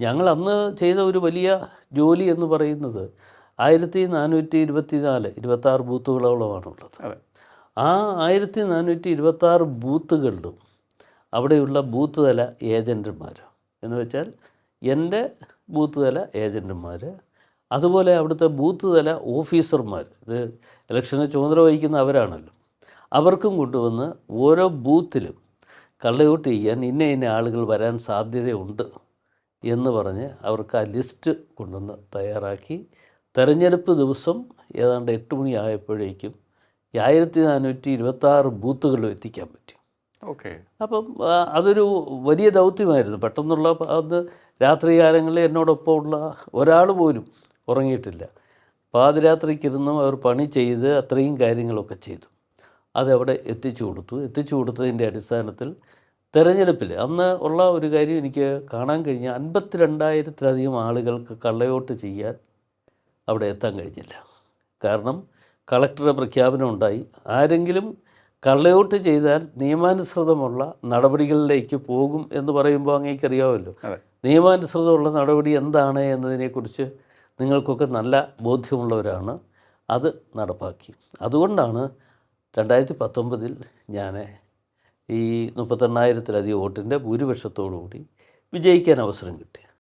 ഞങ്ങൾ അന്ന് ചെയ്ത ഒരു വലിയ ജോലി എന്ന് പറയുന്നത് ആയിരത്തി നാനൂറ്റി ഇരുപത്തി നാല് ഇരുപത്താറ് ബൂത്തുകളോളമാണുള്ളത്. ആ ആയിരത്തി നാനൂറ്റി ഇരുപത്താറ് ബൂത്തുകളിലും അവിടെയുള്ള ബൂത്ത് തല ഏജന്റുമാർ എന്ന് വെച്ചാൽ എന്റെ ബൂത്ത് തല ഏജന്റുമാർ അതുപോലെ അവിടുത്തെ ബൂത്ത് തല ഓഫീസർമാർ ഇത് ഇലക്ഷന് ചുമതല വഹിക്കുന്ന അവരാണല്ലോ. അവർക്കും കൊണ്ടുവന്ന് ഓരോ ബൂത്തിലും കള്ളവോട്ട് ചെയ്യാൻ ഇന്ന ഇന്ന ആളുകൾ വരാൻ സാധ്യതയുണ്ട്. എന്ന് പറഞ്ഞ് അവർക്ക് ആ ലിസ്റ്റ് കൊണ്ടുവന്ന് തയ്യാറാക്കി. തെരഞ്ഞെടുപ്പ് ദിവസം ഏതാണ്ട് എട്ട് മണിയായപ്പോഴേക്കും ഈ ആയിരത്തി നാനൂറ്റി ഇരുപത്താറ് ബൂത്തുകളിലും എത്തിക്കാൻ പറ്റി. ഓക്കെ. അപ്പം അതൊരു വലിയ ദൗത്യമായിരുന്നു. പെട്ടെന്നുള്ള അന്ന് അത് രാത്രികാലങ്ങളിൽ എന്നോടൊപ്പം ഉള്ള ഒരാൾ പോലും ഉറങ്ങിയിട്ടില്ല. പാതിരാത്രിക്കിരുന്നും അവർ പണി ചെയ്ത് അത്രയും കാര്യങ്ങളൊക്കെ ചെയ്തു. അതവിടെ എത്തിച്ചു കൊടുത്തു. എത്തിച്ചു കൊടുത്തതിന്റെ അടിസ്ഥാനത്തിൽ തെരഞ്ഞെടുപ്പിൽ അന്ന് ഉള്ള ഒരു കാര്യം എനിക്ക് കാണാൻ കഴിഞ്ഞ അൻപത്തിരണ്ടായിരത്തിലധികം ആളുകൾക്ക് കള്ളയോട്ട് ചെയ്യാൻ അവിടെ എത്താൻ കഴിഞ്ഞില്ല. കാരണം കളക്ടറുടെ പ്രഖ്യാപനം ഉണ്ടായി. ആരെങ്കിലും കള്ളയോട്ട് ചെയ്താൽ നിയമാനുസൃതമുള്ള നടപടികളിലേക്ക് പോകും എന്ന് പറയുമ്പോൾ അങ്ങേക്കറിയാമല്ലോ അറിയാമല്ലോ നിയമാനുസൃതമുള്ള നടപടി എന്താണ് എന്നതിനെക്കുറിച്ച് നിങ്ങൾക്കൊക്കെ നല്ല ബോധ്യമുള്ളവരാണ്. അത് നടപ്പാക്കി. അതുകൊണ്ടാണ് രണ്ടായിരത്തി പത്തൊമ്പതിൽ ഞാൻ ഈ മുപ്പത്തെണ്ണായിരത്തിലധികം വോട്ടിന്റെ ഭൂരിപക്ഷത്തോടു കൂടി വിജയിക്കാൻ അവസരം കിട്ടി.